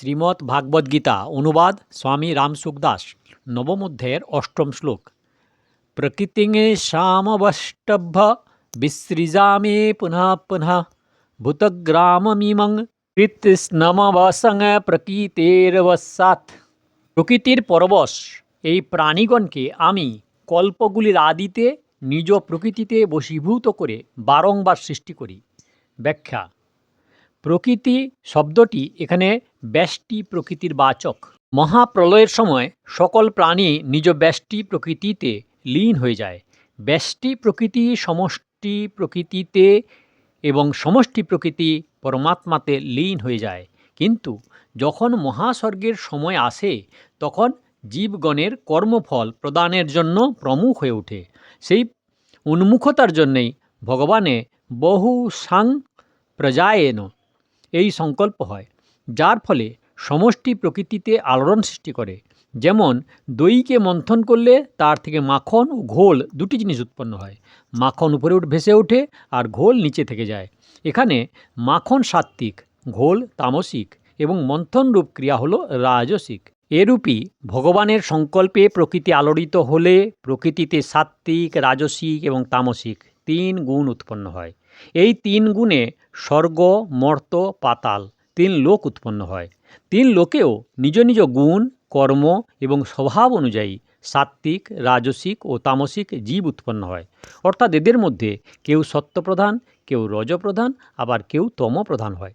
শ্রীমদ্ ভাগবত গীতা, অনুবাদ স্বামী রামসুখদাস নবম অধ্যায়ের অষ্টম শ্লোক। প্রকৃতিং শ্যামবষ্টভ্য বিসৃজামে পুনঃ পুনঃ, ভূতগ্রামমিমং কৃতস্নমবসং প্রকৃতেরবসাৎ। প্রকৃতির পরবশ এই প্রাণীগণকে আমি কল্পগুলির আদিতে, নিজ প্রকৃতিতে বশীভূত করে বারংবার সৃষ্টি করি। ব্যাখ্যা, প্রকৃতি শব্দটি এখানে ব্যষ্টি প্রকৃতির বাচক। মহাপ্রলয়ের সময় সকল প্রাণী নিজ ব্যষ্টি প্রকৃতিতে লীন হয়ে যায়। ব্যষ্টি প্রকৃতি সমষ্টি প্রকৃতিতে এবং সমষ্টি প্রকৃতি পরমাত্মাতে লীন হয়ে যায়। কিন্তু যখন মহাস্বর্গের সময় আসে, তখন জীবগণের কর্মফল প্রদানের জন্য প্রমুখ হয়ে ওঠে। সেই উন্মুখতার জন্যেই ভগবানে বহু সাং প্রজায়েন এই সংকল্প হয়। যার ফলে সমষ্টি প্রকৃতিতে আলোড়ন সৃষ্টি করে। যেমন, দইকে মন্থন করলে তার থেকে মাখন ও ঘোল দুটি জিনিস উৎপন্ন হয়। মাখন উপরে উঠ ভেসে ওঠে আর ঘোল নিচে থেকে যায়। এখানে মাখন সাত্ত্বিক, ঘোল তামসিক এবং মন্থনরূপ ক্রিয়া হলো রাজসিক। এরূপই ভগবানের সংকল্পে প্রকৃতি আলোড়িত হলে প্রকৃতিতে সাত্ত্বিক, রাজসিক এবং তামসিক তিন গুণ উৎপন্ন হয়। এই তিন গুণে স্বর্গ, মর্ত, পাতাল। তিন লোক উৎপন্ন হয়। তিন লোকেও নিজ নিজ গুণ, কর্ম এবং স্বভাব অনুযায়ী সাত্ত্বিক, রাজসিক ও তামসিক জীব উৎপন্ন হয়। অর্থাৎ এদের মধ্যে কেউ সত্যপ্রধান, কেউ রজপ্রধান, আবার কেউ তমপ্রধান হয়।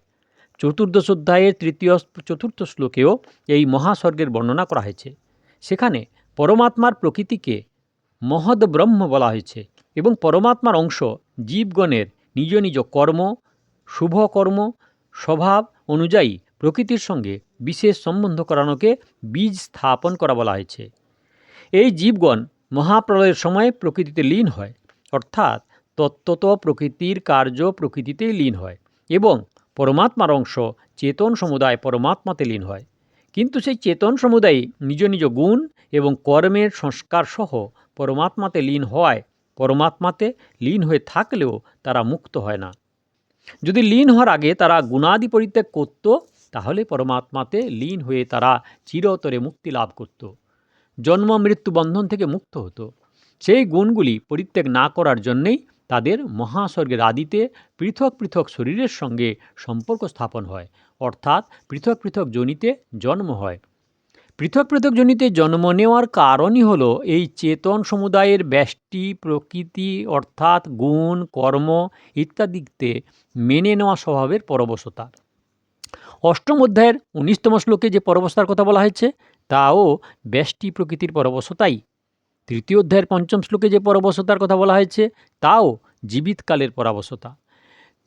চতুর্দশ অধ্যায়ের তৃতীয় চতুর্থ শ্লোকেও এই মহাস্বর্গের বর্ণনা করা হয়েছে। সেখানে পরমাত্মার প্রকৃতিকে মহৎ ব্রহ্ম বলা হয়েছে এবং পরমাত্মার অংশ জীবগণের নিজ নিজ কর্ম, শুভ কর্ম স্বভাব অনুযায়ী প্রকৃতির সঙ্গে বিশেষ সম্বন্ধ করানোকে বীজ স্থাপন করা বলা হয়েছে। এই জীবগণ মহাপ্রলয়ের সময় প্রকৃতিতে লীন হয়, অর্থাৎ তত্ত্বত প্রকৃতির কার্য প্রকৃতিতেই লীন হয় এবং পরমাত্মার অংশ চেতন সমুদায় পরমাত্মাতে লীন হয়। কিন্তু সেই চেতন সমুদায় নিজ নিজ গুণ এবং কর্মের সংস্কার সহ পরমাত্মাতে লীন হওয়ায় পরমাত্মাতে লীন হয়ে থাকলেও তারা মুক্ত হয় না। যদি লীন হওয়ার আগে তারা গুণাদি পরিত্যাগ করত, তাহলে পরমাত্মাতে লীন হয়ে তারা চিরতরে মুক্তি লাভ করত। জন্ম মৃত্যু বন্ধন থেকে মুক্ত হতো। সেই গুণগুলি পরিত্যাগ না করার জন্যেই তাদের মহাস্বর্গের আদিতে পৃথক পৃথক শরীরের সঙ্গে সম্পর্ক স্থাপন হয়, অর্থাৎ পৃথক পৃথক জনিতে জন্ম হয়। পৃথক পৃথক জনিতে জন্ম নেওয়ার কারণই হল এই চেতন সমুদায়ের ব্যষ্টি, প্রকৃতি, অর্থাৎ গুণ, কর্ম ইত্যাদিতে মেনে নেওয়া স্বভাবের পরবশতা। অষ্টম অধ্যায়ের উনিশতম শ্লোকে যে পরবশতার কথা বলা হয়েছে, তাও ব্যষ্টি, প্রকৃতির পরবশতাই। তৃতীয় অধ্যায়ের পঞ্চম শ্লোকে যে পরবশতার কথা বলা হয়েছে, তাও জীবিতকালের পরাবশতা।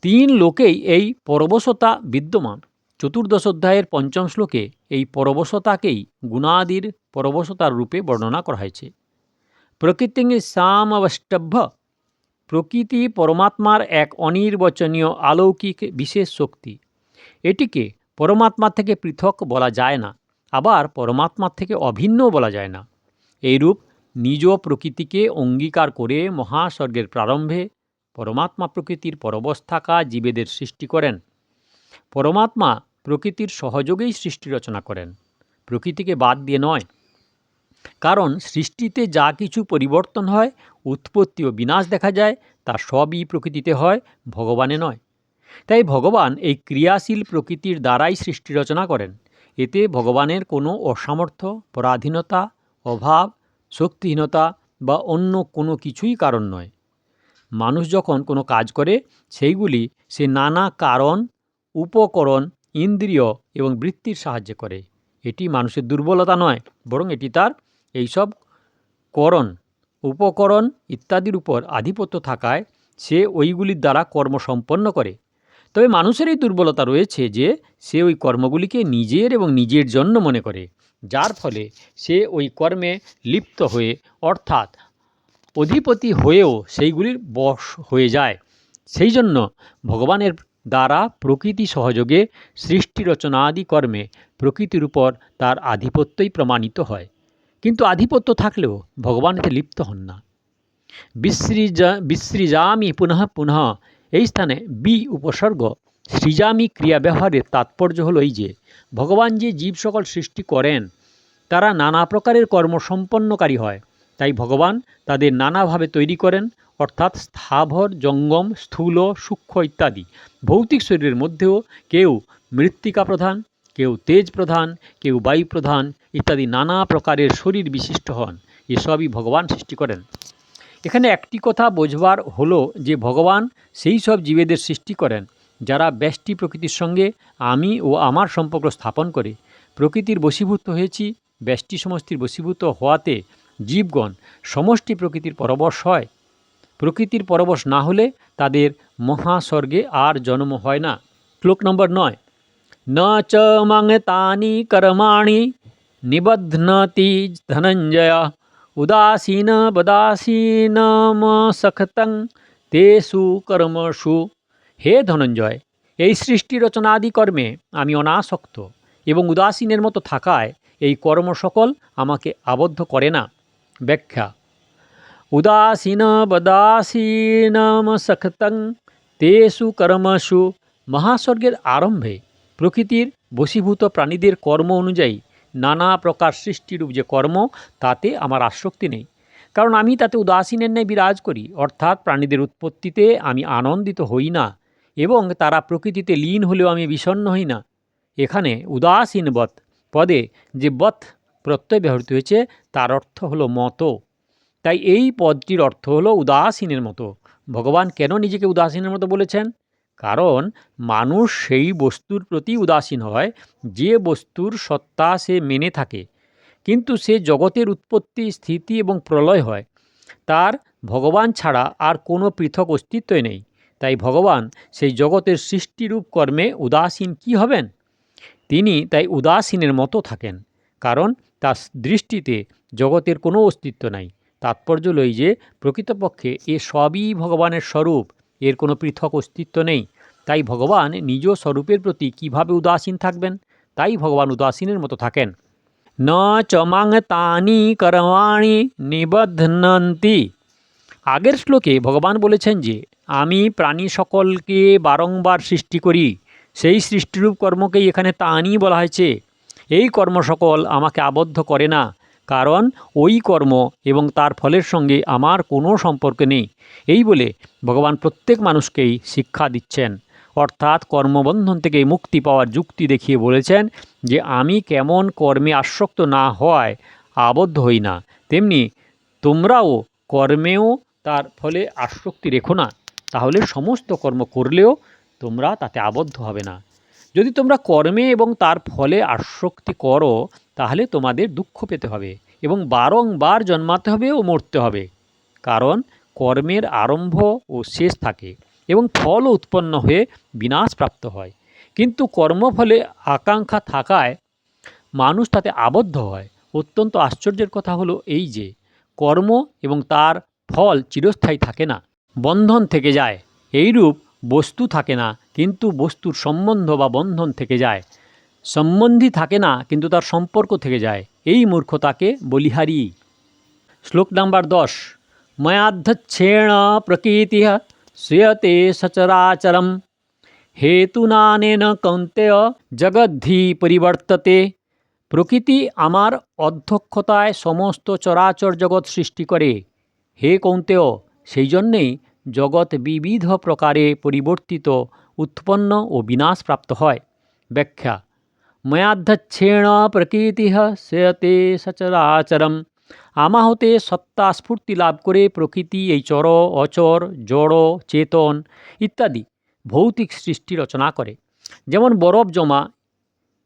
তিন লোকেই এই পরবশতা বিদ্যমান। চতুর্দশ অধ্যায়ের পঞ্চম শ্লোকে এই পরবশতাকেই গুণাদির পরবশতার রূপে বর্ণনা করা হয়েছে। প্রকৃতি সামবষ্টভ্য, প্রকৃতি পরমাত্মার এক অনির্বচনীয় আলৌকিক বিশেষ শক্তি। এটিকে পরমাত্মা থেকে পৃথক বলা যায় না, আবার পরমাত্মার থেকে অভিন্নও বলা যায় না। এইরূপ নিজ প্রকৃতিকে অঙ্গীকার করে মহাস্বর্গের প্রারম্ভে পরমাত্মা প্রকৃতির পরবশ থাকা জীবেদের সৃষ্টি করেন। পরমাত্মা প্রকৃতির সহযোগেই সৃষ্টি রচনা করেন। প্রকৃতিকে বাদ দিয়ে নয়। কারণ সৃষ্টিতে যা কিছু পরিবর্তন হয়, উৎপত্তি ও বিনাশ দেখা যায়, তা সবই প্রকৃতিতে হয়, ভগবানে নয়। তাই ভগবান এই ক্রিয়াশীল প্রকৃতির দ্বারাই সৃষ্টি রচনা করেন। এতে ভগবানের কোনো অসামর্থ্য, পরাধীনতা, অভাব, শক্তিহীনতা বা অন্য কোনো কিছুই কারণ নয়। মানুষ যখন কোনো কাজ করে, সেইগুলি সে নানা কারণ, উপকরণ ইন্দ্রিয় এবং বৃত্তির সাহায্যে করে। এটি মানুষের দুর্বলতা নয়, বরং এটি তার এইসব করণ, উপকরণ ইত্যাদির উপর আধিপত্য থাকায় সে ওইগুলির দ্বারা কর্ম সম্পন্ন করে। তবে মানুষের এই দুর্বলতা রয়েছে যে, সে ওই কর্মগুলিকে নিজের এবং নিজের জন্য মনে করে, যার ফলে সে ওই কর্মে লিপ্ত হয়ে, অর্থাৎ অধিপতি হয়েও সেইগুলির বশ হয়ে যায়। সেই জন্য ভগবানের দ্বারা প্রকৃতি সহযোগে সৃষ্টি রচনাদি কর্মে প্রকৃতির উপর তার আধিপত্যই প্রমাণিত হয়। কিন্তু আধিপত্য থাকলেও ভগবান এতে লিপ্ত হন না। বিশ্রীজা বিশ্রীজামি পুনঃ পুনঃ। এই স্থানে বি উপসর্গ, সৃজামি ক্রিয়া ব্যবহারের তাৎপর্য হলো এই যে, ভগবান যে জীব সকল সৃষ্টি করেন, তারা নানা প্রকারের কর্ম সম্পন্নকারী হয়। তাই ভগবান তাদের নানাভাবে তৈরি করেন অর্থাৎ স্থাবর, জঙ্গম, স্থূল, সূক্ষ্ম ইত্যাদি। ভৌতিক শরীরের মধ্যেও কেউ মৃত্তিকা প্রধান, কেউ তেজ প্রধান, কেউ বায়ু প্রধান ইত্যাদি নানা প্রকারের শরীর বিশিষ্ট হন। এসবই ভগবান সৃষ্টি করেন। এখানে একটি কথা বোঝবার হলো যে ভগবান সেই সব জীবেদের সৃষ্টি করেন, যারা ব্যষ্টি প্রকৃতির সঙ্গে আমি ও আমার সম্পর্ক স্থাপন করে। প্রকৃতির বশীভূত হয়েছি, ব্যষ্টি সমষ্টির বশীভূত হওয়াতে জীবগণ সমষ্টি প্রকৃতির পরবশ হয়। প্রকৃতির পরবশ না হলে তাদের মহাস্বর্গে আর জন্ম হয় না। শ্লোক নম্বর নয়। ন চ মাংতানি কর্মাণি নিবধ্নতি ধনঞ্জয় উদাসীন বদাসীনম সখতং তেষু কর্মসু হে ধনঞ্জয়, এই সৃষ্টি রচনাদি কর্মে আমি অনাসক্ত এবং উদাসীনের মতো থাকায় এই কর্ম সকল আমাকে আবদ্ধ করে না। ব্যাখ্যা উদাসীন বদাসীনম সখতং তেষু কর্মসু মহাস্বর্গের আরম্ভে প্রকৃতির বশীভূত প্রাণীদের কর্ম অনুযায়ী নানা প্রকার সৃষ্টিরূপ যে কর্ম, তাতে আমার আসক্তি নেই। কারণ আমি তাতে উদাসীনের ন্যায় বিরাজ করি, অর্থাৎ প্রাণীদের উৎপত্তিতে আমি আনন্দিত হই না এবং তারা প্রকৃতিতে লীন হলেও আমি বিষণ্ণ হই না। এখানে উদাসীন বৎ পদে যে বৎ প্রত্যয় ব্যবহৃত হয়েছে, তার অর্থ হলো মতো। তাই এই পদটির অর্থ হলো উদাসীনের মতো। ভগবান কেন নিজেকে উদাসীনের মতো বলেছেন? কারণ মানুষ সেই বস্তুর প্রতি উদাসীন হয়, যে বস্তুর সত্তা সে মেনে থাকে। কিন্তু সে জগতের উৎপত্তি, স্থিতি এবং প্রলয় হয়। তার ভগবান ছাড়া আর কোনো পৃথক অস্তিত্বই নেই। তাই ভগবান সেই জগতের সৃষ্টিরূপ কর্মে উদাসীন কি হবেন? তিনি তাই উদাসীনের মতো থাকেন। কারণ তার দৃষ্টিতে জগতের কোনো অস্তিত্ব নাই। তাৎপর্য লই যে, প্রকৃতপক্ষে এ সবই ভগবানের স্বরূপ, এর কোনো পৃথক অস্তিত্ব নেই। তাই ভগবান নিজ স্বরূপের প্রতি কীভাবে উদাসীন থাকবেন? তাই ভগবান উদাসীনের মতো থাকেন। ন চমাং তানি কর্মাণি নিবধ্নন্তি। আগের শ্লোকে ভগবান বলেছেন যে, আমি প্রাণী সকলকে বারংবার সৃষ্টি করি, সেই সৃষ্টিরূপ কর্মকেই এখানে তানি বলা হয়েছে। এই কর্ম সকল আমাকে আবদ্ধ করে না। কারণ ওই কর্ম এবং তার ফলের সঙ্গে আমার কোনো সম্পর্ক নেই। এই বলে ভগবান প্রত্যেক মানুষকেই শিক্ষা দিচ্ছেন। অর্থাৎ কর্মবন্ধন থেকে মুক্তি পাওয়ার যুক্তি দেখিয়ে বলেছেন যে, আমি কেমন কর্মে আসক্ত না হওয়ায় আবদ্ধ হই না। তেমনি তোমরাও কর্মেও তার ফলে আসক্তি রেখো না। তাহলে সমস্ত কর্ম করলেও তোমরা তাতে আবদ্ধ হবে না। যদি তোমরা কর্মে এবং তার ফলে আসক্তি করো তাহলে তোমাদের দুঃখ পেতে হবে এবং বারংবার জন্মাতে হবে ও মরতে হবে। কারণ কর্মের আরম্ভ ও শেষ থাকে এবং ফলও উৎপন্ন হয়ে বিনাশপ্রাপ্ত হয়। কিন্তু কর্মফলে আকাঙ্ক্ষা থাকায় মানুষ তাতে আবদ্ধ হয়। অত্যন্ত আশ্চর্যের কথা হলো এই যে, কর্ম এবং তার ফল চিরস্থায়ী থাকে না, বন্ধন থেকে যায়। এইরূপ বস্তু থাকে না, কিন্তু বস্তুর সম্বন্ধ বা বন্ধন থেকে যায়। সম্বন্ধী থাকে না, কিন্তু তার সম্পর্ক থেকে যায়। এই মূর্খতাকে বলিহারি শ্লোক নাম্বার দশ, ময়াধ্যচ্ছেণ প্রকৃতি শ্রিয়তে সচরাচরম। হেতুনানেন কৌন্তেয় জগদ্ধি পরিবর্ততে। প্রকৃতি আমার অধ্যক্ষতায় সমস্ত চরাচর জগৎ সৃষ্টি করে। হে কৌন্তেয় সেই জন্যেই জগৎ বিবিধ প্রকারে পরিবর্তিত, উৎপন্ন ও বিনাশপ্রাপ্ত হয়। ব্যাখ্যা ময়াধ্যক্ষেণ প্রকৃতি সেয়তে সচরাচরম আমা হতে সত্তা স্ফূর্তি লাভ করে প্রকৃতি এই চর অচর জড় চেতন ইত্যাদি ভৌতিক সৃষ্টি রচনা করে যেমন বরফ জমা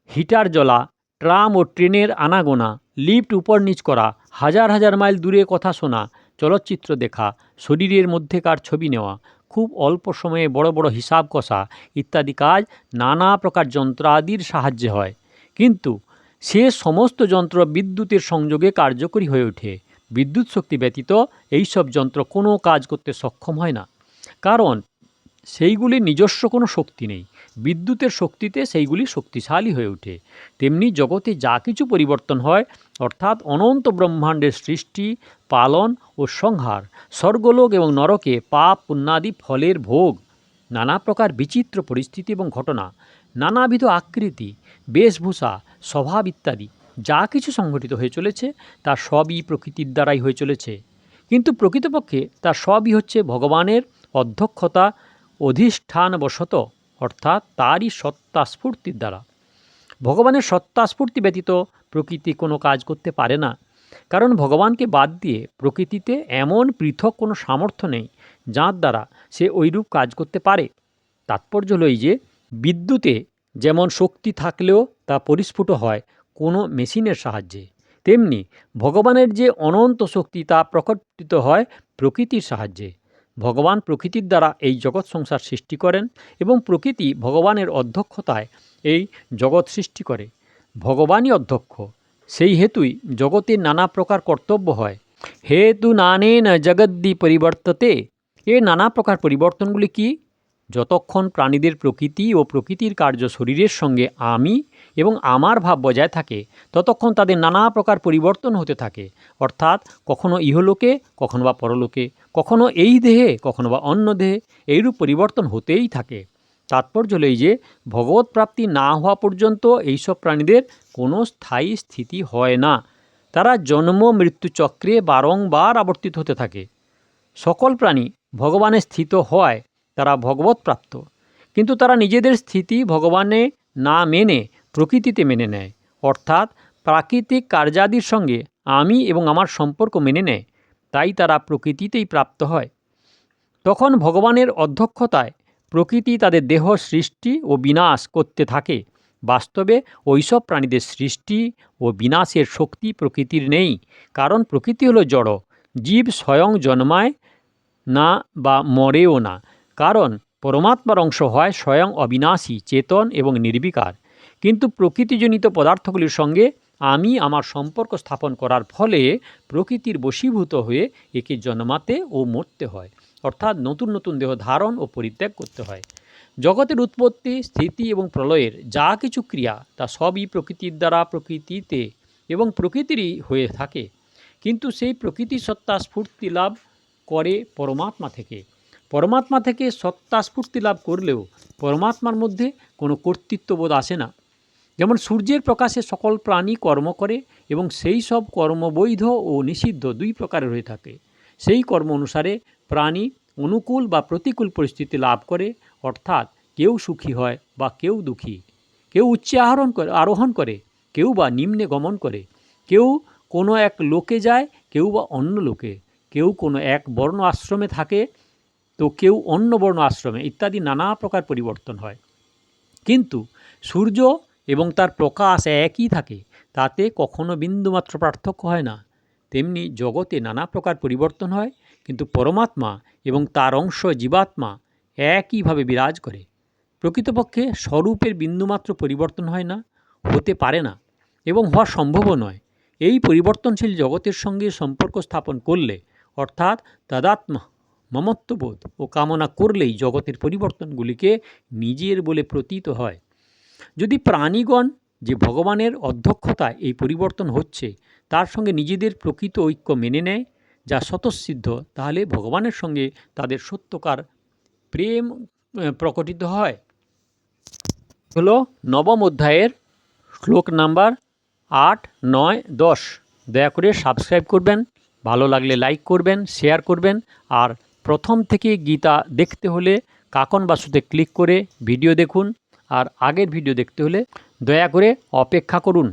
হিটার জ্বলা ট্রাম ও ট্রেনের আনাগোনা লিফট উপর নিচ করা হাজার হাজার মাইল দূরে কথা শোনা চলচ্চিত্র দেখা শরীরের মধ্যেকার ছবি নেওয়া খুব অল্প সময়ে বড় বড় হিসাব কষা ইত্যাদি কাজ নানা প্রকার যন্ত্রাদির সাহায্যে হয়। কিন্তু সে সমস্ত যন্ত্র বিদ্যুতের সংযোগে কার্যকরী হয়ে ওঠে। বিদ্যুৎ শক্তি ব্যতীত এইসব যন্ত্র কোনো কাজ করতে সক্ষম হয় না। কারণ সেইগুলির নিজস্ব কোনো শক্তি নেই। বিদ্যুতের শক্তিতে সেইগুলি শক্তিশালী হয়ে ওঠে। তেমনি জগতে যা কিছু পরিবর্তন হয়, অর্থাৎ অনন্ত ব্রহ্মাণ্ডের সৃষ্টি, পালন ও সংহার, স্বর্গলোক এবং নরকে পাপ, পুণ্যাদি, ফলের ভোগ, নানা প্রকার বিচিত্র পরিস্থিতি এবং ঘটনা, নানাবিধ আকৃতি, বেশভূষা, স্বভাব ইত্যাদি, যা কিছু সংঘটিত হয়ে চলেছে, তা সবই প্রকৃতির দ্বারাই হয়ে চলেছে। কিন্তু প্রকৃতপক্ষে তা সবই হচ্ছে ভগবানের অধ্যক্ষতা অধিষ্ঠানবশত, অর্থাৎ তারই সত্তা স্ফূর্তির দ্বারা। ভগবানের সত্তা স্ফূর্তি ব্যতীত প্রকৃতি কোনো কাজ করতে পারে না। কারণ ভগবানকে বাদ দিয়ে প্রকৃতিতে এমন পৃথক কোনো সামর্থ্য নেই, যার দ্বারা সে ওইরূপ কাজ করতে পারে। তাৎপর্য হলো এই যে, বিদ্যুতে যেমন শক্তি থাকলেও তা পরিস্ফুট হয় কোনো মেশিনের সাহায্যে, তেমনি ভগবানের যে অনন্ত শক্তি তা প্রকটিত হয় প্রকৃতির সাহায্যে। ভগবান প্রকৃতির দ্বারা এই জগৎ সংসার সৃষ্টি করেন এবং প্রকৃতি ভগবানের অধ্যক্ষতায় এই জগৎ সৃষ্টি করে। ভগবানই অধ্যক্ষ। সেই হেতুই জগতে নানা প্রকার কর্তব্য হয়। হেতু নানেন জগদ্দি পরিবর্ততে। এ নানা প্রকার পরিবর্তনগুলি কি? যতক্ষণ প্রাণীদের প্রকৃতি ও প্রকৃতির কার্য শরীরের সঙ্গে আমি এবং আমার ভাব বজায় থাকে, ততক্ষণ তাদের নানা প্রকার পরিবর্তন হতে থাকে। অর্থাৎ, কখনো ইহলোকে, কখনো বা পরলোকে, কখনো এই দেহে, কখনো বা অন্য দেহে এইরূপ পরিবর্তন হতেই থাকে। তাৎপর্য এই যে, ভগবত প্রাপ্তি না হওয়া পর্যন্ত এইসব প্রাণীদের কোনো স্থায়ী স্থিতি হয় না। তারা জন্ম, মৃত্যু চক্রে বারংবার আবর্তিত হতে থাকে। সকল প্রাণী ভগবানে স্থিত হয় তারা ভগবত প্রাপ্ত। কিন্তু তারা নিজেদের স্থিতি ভগবানে না মেনে প্রকৃতিতে মেনে নেয়। অর্থাৎ প্রাকৃতিক কার্যাদির সঙ্গে আমি এবং আমার সম্পর্ক মেনে নেয়, তাই তারা প্রকৃতিতেই প্রাপ্ত হয়। তখন ভগবানের অধ্যক্ষতায় প্রকৃতি তাদের দেহ সৃষ্টি ও বিনাশ করতে থাকে। বাস্তবে ওইসব প্রাণীদের সৃষ্টি ও বিনাশের শক্তি প্রকৃতির নেই, কারণ প্রকৃতি হলো জড়। জীব স্বয়ং জন্মায় না বা মরেও না। কারণ পরমাত্মার অংশ হয় স্বয়ং অবিনাশী, চেতন এবং নির্বিকার। কিন্তু প্রকৃতিজনিত পদার্থগুলির সঙ্গে আমি আমার সম্পর্ক স্থাপন করার ফলে প্রকৃতির বশীভূত হয়ে একে জন্মাতে ও মরতে হয়, অর্থাৎ নতুন নতুন দেহ ধারণ ও পরিত্যাগ করতে হয়। জগতের উৎপত্তি, স্থিতি এবং প্রলয়ের যা কিছু ক্রিয়া, তা সবই প্রকৃতির দ্বারা প্রকৃতিতে এবং প্রকৃতিরই হয়ে থাকে। কিন্তু সেই প্রকৃতি সত্তা স্ফূর্তি লাভ করে পরমাত্মা থেকে। পরমাত্মা থেকে সত্তাস্ফূর্তি লাভ করলেও পরমাত্মার মধ্যে কোনো কর্তৃত্ববোধ আসে না। যেমন সূর্যের প্রকাশে সকল প্রাণী কর্ম করে এবং সেই সব কর্ম বৈধ ও নিষিদ্ধ দুই প্রকারের হয়ে থাকে। সেই কর্ম অনুসারে প্রাণী অনুকূল বা প্রতিকূল পরিস্থিতি লাভ করে, অর্থাৎ কেউ সুখী হয় বা কেউ দুঃখী। কেউ উচ্চে আহরণ করে, আরোহণ করে, কেউ বা নিম্নে গমন করে। কেউ কোনো এক লোকে যায়, কেউ বা অন্য লোকে। কেউ কোনো এক বর্ণ আশ্রমে থাকে তো কেউ অন্য বর্ণ আশ্রমে ইত্যাদি নানা প্রকার পরিবর্তন হয়। কিন্তু সূর্য এবং তার প্রকাশ একই থাকে, তাতে কখনো বিন্দুমাত্র পার্থক্য হয় না। তেমনি জগতে নানা প্রকার পরিবর্তন হয়, কিন্তু পরমাত্মা এবং তার অংশ জীবাত্মা একইভাবে বিরাজ করে। প্রকৃতপক্ষে স্বরূপের বিন্দুমাত্র পরিবর্তন হয় না, হতে পারে না এবং হওয়া সম্ভবও নয়। এই পরিবর্তনশীল জগতের সঙ্গে সম্পর্ক স্থাপন করলে অর্থাৎ তাদাত্মা মমত্ববোধ ও কামনা করলেই জগতের পরিবর্তনগুলিকে নিজের বলে প্রতীত হয়। যদি প্রাণীগণ যে ভগবানের অধ্যক্ষতায় এই পরিবর্তন হচ্ছে, তার সঙ্গে নিজেদের প্রকৃত ঐক্য মেনে নেয়, যা স্বতঃসিদ্ধ, তাহলে ভগবানের সঙ্গে তাদের সত্যকার প্রেম প্রকটিত হয়। হলো নবম অধ্যায়ের শ্লোক নাম্বার আট, নয়, দশ। দয়া করে সাবস্ক্রাইব করবেন, ভালো লাগলে লাইক করবেন, শেয়ার করবেন, আর প্রথম থেকে গীতা দেখতে হলে কাকন বাসুতে ক্লিক করে ভিডিও দেখুন আর আগের ভিডিও দেখতে হলে দয়া করে অপেক্ষা করুন।